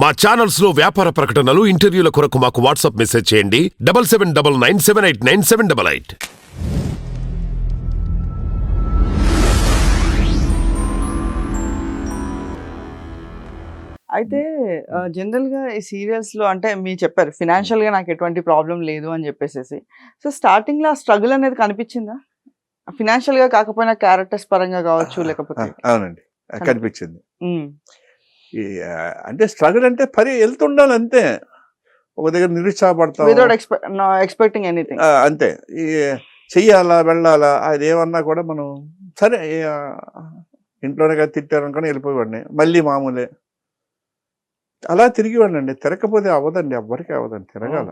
మా ఛానల్స్లో వ్యాపార ప్రకటనలు ఇంటర్వ్యూల కొరకు మాకు వాట్సాప్ మెసేజ్ చేయండి. Double seven double nine seven eight nine seven double eight. అయితే జనరల్గా ఈ సీరియల్స్లో అంటే మీరు చెప్పారు ఫినాన్షియల్గా నాకు ఎటువంటి ప్రాబ్లం లేదు అని చెప్పేసి సో స్టార్టింగ్లో ఆ స్ట్రగుల్ అనేది కనిపించిందా? ఫినాన్షియల్గా కాకపోయినా క్యారెక్టర్స్ పరంగా కావచ్చు లేకపోతే అవునండి. కనిపించింది. ఈ, అంటే స్ట్రగుల్ అంటే పరి వెళ్తుండాలి అంతే. ఒక దగ్గర నిరుత్సాహపడతాం ఎక్స్పెక్టింగ్ ఎనీథింగ్ అంతే. ఈ చెయ్యాలా వెళ్ళాలా అది ఏమన్నా కూడా మనం సరే ఇంట్లోనే కదా తిట్టారు అనుకుని వెళ్ళిపోయేవాడిని. మళ్ళీ మామూలే. అలా తిరిగివాడినండి. తిరగకపోతే అవ్వదండి. ఎవ్వరికి అవ్వదండి. తిరగాల.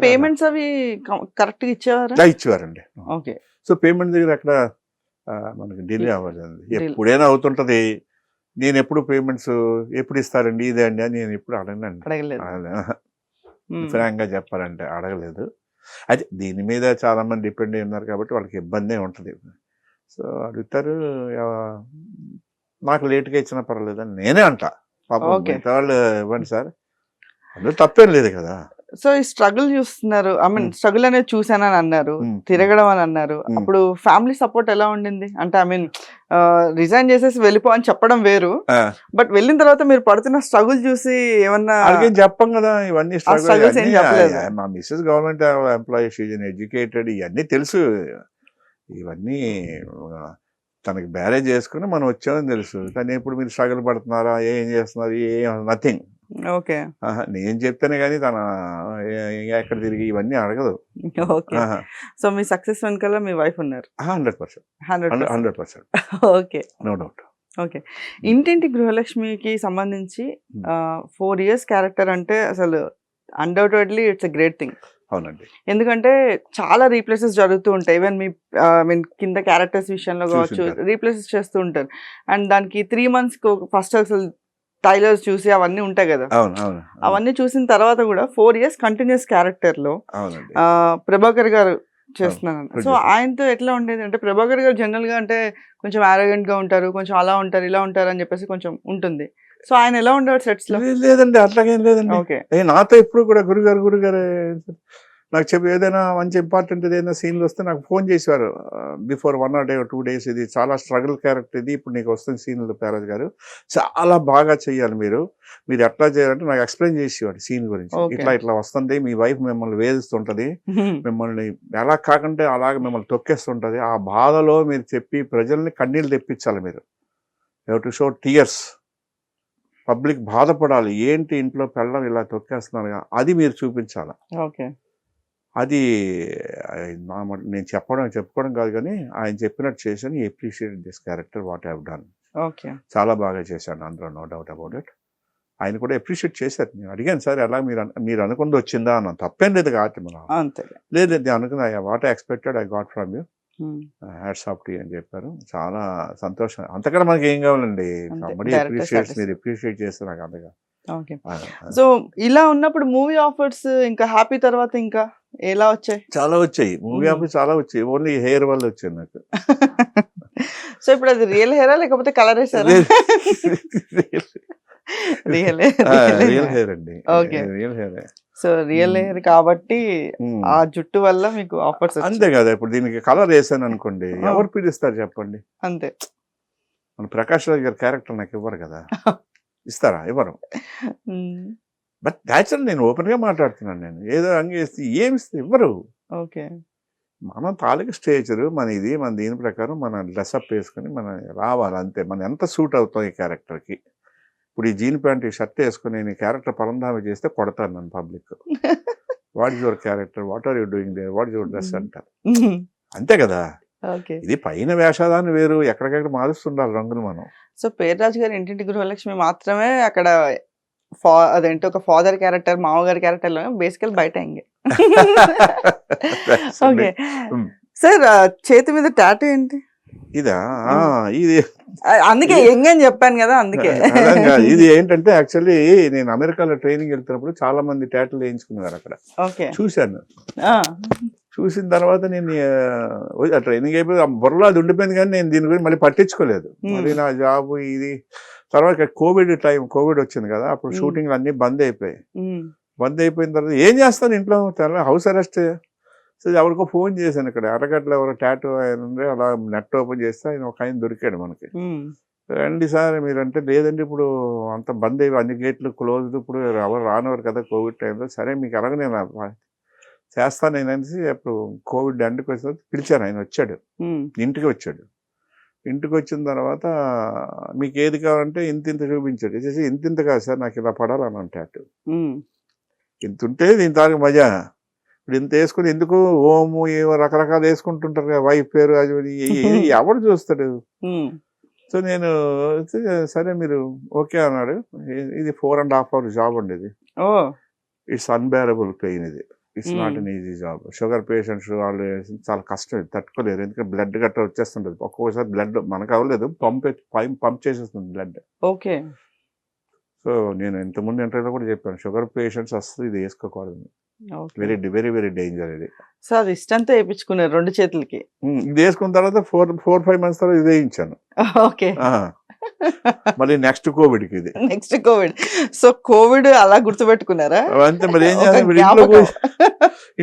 పేమెంట్స్ అవి కరెక్ట్గా ఇచ్చేవారా? ఇచ్చేవారండి. ఓకే. సో పేమెంట్ దగ్గర అక్కడ మనకి డిలే అవ్వదండి. ఎప్పుడైనా అవుతుంటది. నేను ఎప్పుడు పేమెంట్స్ ఎప్పుడు ఇస్తారండి ఇదే అండి అని నేను ఎప్పుడు అడగనండి అడగలేదు. ఉమ్, ఫ్రాంక్గా చెప్పాలంటే అడగలేదు. అయితే దీని మీద చాలా మంది డిపెండ్ అయి ఉన్నారు కాబట్టి వాళ్ళకి ఇబ్బందే ఉంటుంది. సో అడుగుతారు నాకు లేట్గా ఇచ్చినా పర్వాలేదని నేనే అంట. పాపం. మిగతా వాళ్ళు ఇవ్వండి సార్. అందులో తప్పేం లేదు కదా. సో ఈ స్ట్రగుల్ చూస్తున్నారు. I mean. స్ట్రగుల్ అనేది చూసానని అన్నారు. తిరగడం అని అన్నారు. అప్పుడు ఫ్యామిలీ సపోర్ట్ ఎలా ఉండింది? అంటే ఐ మీన్ రిజైన్ చేసేసి వెళ్ళిపో అని చెప్పడం వేరు. బట్ వెళ్ళిన తర్వాత మీరు పడుతున్న స్ట్రగుల్ చూసి ఏమన్నా చెప్పం కదా ఇవన్నీ మా missus government employee she's an educated ఇవన్నీ తెలుసు. ఇవన్నీ తనకి బ్యారేజ్ చేసుకుని మనం వచ్చామని తెలుసు. కానీ ఇప్పుడు మీరు స్ట్రగుల్ పడుతున్నారా? ఏం చేస్తున్నారు? ఏ నథింగ్. ఓకే. నేను చెప్తేనే కానీ తన ఎక్కడ తిరిగి ఇవన్నీ అడగదు. ఓకే. సో మీ సక్సెస్ వెనకాల మీ వైఫ్ ఉన్నారు? Hundred percent. Hundred hundred percent. Okay. No doubt. Okay. ఇంటింటి గృహలక్ష్మికి సంబంధించి ఫోర్ ఇయర్స్ క్యారెక్టర్ అంటే అసలు undoubtedly it's a great thing అవునండి. ఎందుకంటే చాలా రీప్లేసెస్ జరుగుతూ ఉంటాయి. ఈవెన్ మీ ఐ మీన్ కింద క్యారెక్టర్స్ విషయంలో కావచ్చు. రీప్లేసెస్ చేస్తూ ఉంటారు. అండ్ దానికి త్రీ మంత్స్ ఫస్ట్ అసలు టైలర్స్ చూసి అవన్నీ ఉంటాయి కదా. అవును అవును అవును, అవన్నీ చూసిన తర్వాత కూడా ఫోర్ ఇయర్స్ కంటిన్యూస్ క్యారెక్టర్లో ప్రభాకర్ గారు చేస్తున్నాను. సో. ఆయనతో ఎట్లా ఉండేది అంటే ప్రభాకర్ గారు జనరల్గా అంటే కొంచెం arrogant గా ఉంటారు కొంచెం అలా ఉంటారు ఇలా ఉంటారు అని చెప్పేసి కొంచెం ఉంటుంది. సో ఆయన ఎలా ఉండేవాడు సెట్స్లో? లేదండి అట్లాగేం లేదండి. ఓకే. నాతో ఎప్పుడు కూడా గురుగారు గురుగారు నాకు చెప్పి ఏదైనా మంచి ఇంపార్టెంట్ ఏదైనా సీన్లు వస్తే నాకు ఫోన్ చేసేవారు. Before one or day two days ఇది చాలా స్ట్రగుల్ క్యారెక్టర్ ఇది. ఇప్పుడు నీకు వస్తుంది సీన్లు పేరాజ్ గారు. చాలా బాగా చెయ్యాలి మీరు. మీరు ఎట్లా చేయాలంటే నాకు ఎక్స్ప్లెయిన్ చేసేవాడు సీన్ గురించి. ఇట్లా ఇట్లా వస్తుంది. మీ వైఫ్ మిమ్మల్ని వేధిస్తుంటది. మిమ్మల్ని ఎలా కాకుంటే అలాగ మిమ్మల్ని తొక్కేస్తుంటది. ఆ బాధలో మీరు చెప్పి ప్రజల్ని కన్నీళ్ళు తెప్పించాలి మీరు. You to show tears public బాధపడాలి. ఏంటి ఇంట్లో పెళ్ళం ఇలా తొక్కేస్తున్నారు? అది మీరు చూపించాలి. ఓకే అది నా నేను చెప్పడం చెప్పుకోవడం కాదు కానీ ఆయన చెప్పినట్టు చేశాను. Appreciate this character what have done okay. చాలా బాగా చేశాను అందులో నో డౌట్ అబౌట్ ఇట్ ఆయన కూడా అప్రిషియేట్ చేశారు. నేను అడిగాను సార్ ఎలా మీరు మీరు అనుకుంది వచ్చిందా? అన్న తప్పేం లేదు కాబట్టి మనం అంతే లేదు నేను అనుకున్నా. What expected I got from you. Hats off tea అని చెప్పారు. చాలా సంతోషం. అంతకన్నా మనకి ఏం కావాలండి satisfied. మీరు అప్రిషియేట్ చేస్తే నాకు అంతగా ఓకే. సో ఇలా ఉన్నప్పుడు మూవీ ఆఫర్స్ ఇంకా హ్యాపీ తర్వాత ఇంకా ఎలా వచ్చాయి? చాలా వచ్చాయి. మూవీ. ఆఫీస్ చాలా వచ్చాయి. ఓన్లీ హెయిర్ వల్ల వచ్చాయి నాకు. సో ఇప్పుడు అది రియల్ హెయిరా లేకపోతే కలర్ వేసారా రియల్ రియల్ హెయిర్. అండి. Okay. Real hair. So real hair కాబట్టి ఆ జుట్టు వల్ల మీకు ఆఫర్స్ అంతే కదా ఇప్పుడు దీనికి కలర్ వేసాను అనుకోండి. ఎవరు పిలుస్తారు చెప్పండి? అంతే. మన ప్రకాష్ రాజ్ గారి క్యారెక్టర్ నాకు ఇవ్వరు కదా. ఇస్తారా? ఇవ్వరు. బట్ న్యాచురల్ నేను ఓపెన్గా మాట్లాడుతున్నాను నేను. ఏదో అంగేస్తే ఏమి ఇస్తే ఇవ్వరు. ఓకే. మన తాలూకు స్టేచర్ మన ఇది మన దీని ప్రకారం మన డ్రెస్అప్ వేసుకొని మనం రావాలి అంతే. మనం ఎంత సూట్ అవుతాం ఈ క్యారెక్టర్కి? ఇప్పుడు ఈ జీన్ ప్యాంట్ ఈ షర్ట్ వేసుకొని నేను క్యారెక్టర్ పరంధామ చేస్తే కొడతాను నన్ను public. What is your character? What are you doing there? What is your dress. అంటారు. అంతే కదా? ఇది పైన వేషాదాన్ని వేరు ఎక్కడికెక్కడ మారుస్తుండాలి రంగులు మనం. సో పేర్రాజు గారి ఇంటింటి గృహలక్ష్మి మాత్రమే అక్కడ ఫా అదేంటి ఒక ఫాదర్ క్యారెక్టర్ మామగారి క్యారెక్టర్లో బేసికల్ బయట ఎంగే ఓకే. Hmm. సార్ చేతి మీద టాటూ ఏంటి? ఇదా? ఆ, ఇది అందుకే ఎంగ్ అని చెప్పాను కదా అందుకే. ఇది ఏంటంటే యాక్చువల్లీ నేను అమెరికాలో ట్రైనింగ్ వెళ్తున్నప్పుడు చాలా మంది ట్యాటూలు వేయించుకున్నారు అక్కడ. ఓకే. చూశాను. ఆ, చూసిన తర్వాత నేను ఆ ట్రైనింగ్ అయిపోయి బుర్రలో అది ఉండిపోయింది కానీ నేను దీని గురించి మళ్ళీ పట్టించుకోలేదు. మళ్ళీ నా జాబ్ ఇది. తర్వాత కోవిడ్ టైం కోవిడ్ వచ్చింది కదా అప్పుడు. షూటింగ్లు అన్ని బంద్ అయిపోయాయి. బంద్ అయిపోయిన తర్వాత ఏం చేస్తాను ఇంట్లో? హౌస్ అరెస్ట్ సో ఎవరికో ఫోన్ చేశాను ఇక్కడ. ఎర్రగడ్డలో ఎవరో టాటూ ఆయన ఉండే అలా నెట్ ఓపెన్ చేస్తే ఆయన ఒక ఆయన దొరికాడు మనకి. రండి సార్ మీరంటే లేదండి ఇప్పుడు అంత బంద్ అయ్యి అన్ని గేట్లు క్లోజ్డ్ ఇప్పుడు ఎవరు రానివారు కదా కోవిడ్ టైంలో సరే మీకు ఎలాగ నేను చేస్తాను నేను అనేసి అప్పుడు కోవిడ్ ఎండ్కి వచ్చిన తర్వాత పిలిచాను. ఆయన వచ్చాడు. ఇంటికి వచ్చాడు. ఇంటికి వచ్చిన తర్వాత మీకు ఏది కావాలంటే ఇంత ఇంత చూపించాడు. చేసి ఇంత ఇంత కాదు సార్ నాకు ఇలా పడాలని అంటాడు. ఇంత ఉంటే దీని తారీఖు మజా. ఇప్పుడు ఇంత వేసుకుని ఎందుకు ఓము ఏవో రకరకాలు వేసుకుంటుంటారు కదా వైఫ్ పేరు అది ఇది. ఎవడు చూస్తాడు? సో నేను సరే మీరు ఓకే అన్నాడు. ఇది four and half hour job ఉండేది ఓ. ఇట్స్ అన్బేరబుల్ పెయిన్ ఇది. It's not. An easy job sugar patients వాళ్ళు చాలా కష్టం. తట్టుకోలేరు. ఎందుకంటే బ్లడ్ గట్ట వచ్చేస్తుంటది. ఒక్కొక్కసారి బ్లడ్ మనకు అవ్వలేదు. పంప్ పంప్ చేసేస్తుంది బ్లడ్ ఓకే. సో నేను ఇంతకుముందు ఇంటర్వ్యూలో కూడా చెప్పాను. షుగర్ పేషెంట్స్ అసలు ఇది వేసుకోకూడదు. వెరీ వెరీ వెరీ డేంజర్ ఇది. సో అది ఇష్టంతో వేయించుకున్నారు రెండు చేతులకి. ఇది వేసుకున్న తర్వాత ఫోర్ ఫోర్ ఫైవ్ మంత్స్ తర్వాత ఇది వేయించాను. ఓకే. మళ్ళీ నెక్స్ట్ కోవిడ్కి ఇది. నెక్స్ట్ కోవిడ్ సో కోవిడ్ అలా గుర్తుపెట్టుకున్నారా? అంతే మరి ఏం చేయాలి? ఇంట్లో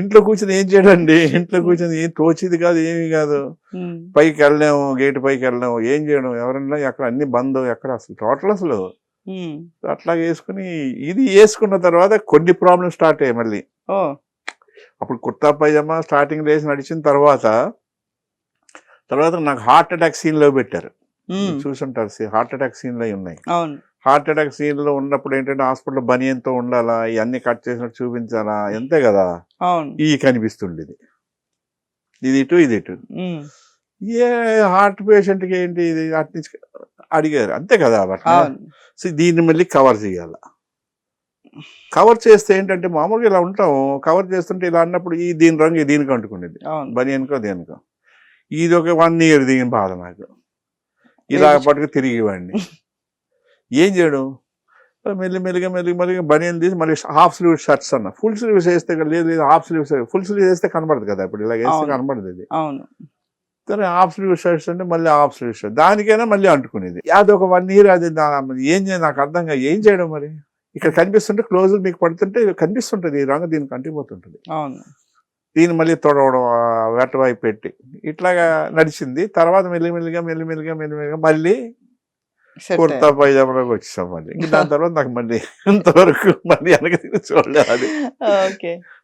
ఇంట్లో కూర్చొని ఏం చేయడండి? ఇంట్లో కూర్చొని ఏం తోచేది కాదు ఏమీ కాదు. ఉమ్, పైకి వెళ్ళలేము గేట్ పైకి వెళ్ళలేము ఏం చేయడం? ఎవరన్నా ఎక్కడ అన్ని బంద్ ఎక్కడ అసలు టోటల్ అసలు. ఉమ్, అట్లా వేసుకుని ఇది వేసుకున్న తర్వాత కొన్ని ప్రాబ్లమ్స్ స్టార్ట్ అయ్యాయి మళ్ళీ. అప్పుడు కుర్తా పైజామా స్టార్టింగ్ లేసి నడిచిన తర్వాత తర్వాత నాకు హార్ట్ అటాక్ సీన్లో పెట్టారు. చూసుంటారు హార్ట్ అటాక్ సీన్లో ఉన్నాయి. హార్ట్ అటాక్ సీన్లో ఉన్నప్పుడు ఏంటంటే హాస్పిటల్ బనియంతో ఉండాలా ఇవన్నీ కట్ చేసినట్టు చూపించాలా అంతే కదా? ఈ కనిపిస్తుండేది. ఇది ఇటు ఇది ఇటు. ఏ హార్ట్ పేషెంట్కి ఏంటి ఇది? అటు నుంచి అడిగారు. అంతే కదా అట్లా అవును. సో దీన్ని మళ్ళీ కవర్ చేయాల? కవర్ చేస్తే ఏంటంటే మామూలుగా ఇలా ఉంటాం. కవర్ చేస్తుంటే ఇలా అన్నప్పుడు ఈ దీని రంగు దీనికి అంటుకునేది బనియన్కో దేనికో. ఇది ఒక వన్ ఇయర్ దిగిన బాధ నాకు. ఇలా పట్టుకు తిరిగి ఇవ్వండి. ఏం చేయడం? మెల్లి మెల్లిగా మెల్లిగా మెల్లిగా బనియన్ తీసి మళ్ళీ హాఫ్ స్లీవ్ షర్ట్స్ అన్న. ఫుల్ స్లీవ్స్ వేస్తే కదా, లేదు లేదు హాఫ్ స్లీవ్స్ ఫుల్ స్లీవ్ వేస్తే కనబడదు కదా ఇప్పుడు. ఇలా వేస్తే. కనబడదు ఇది. అవును. సరే హాఫ్ స్లీవ్ షర్ట్స్ అంటే మళ్ళీ హాఫ్ స్లీవ్ షర్ట్. దానికైనా మళ్ళీ అంటుకునేది. అది ఒక వన్ ఇయర్ అది ఏం చేయ నాకు అర్థం కాదు. ఏం చేయడం మరి? ఇక్కడ కనిపిస్తుంటే క్లోజ్ మీకు పడుతుంటే కనిపిస్తుంటది ఈ రంగు దీనికి అంటిపోతుంటది. అవును. దీన్ని మళ్ళీ తొడవడం ఆ వెట వైపు పెట్టి ఇట్లాగా నడిచింది. తర్వాత మెల్లిమెల్లిగా మెల్లిమెల్లిగా మెల్లిమెల్లిగా మళ్ళీ కుర్తా పైజామాలోకి వచ్చేసాం మళ్ళీ. దాని తర్వాత నాకు మళ్ళీ ఇంతవరకు మళ్ళీ వెనక తిరిగి చూడలేదు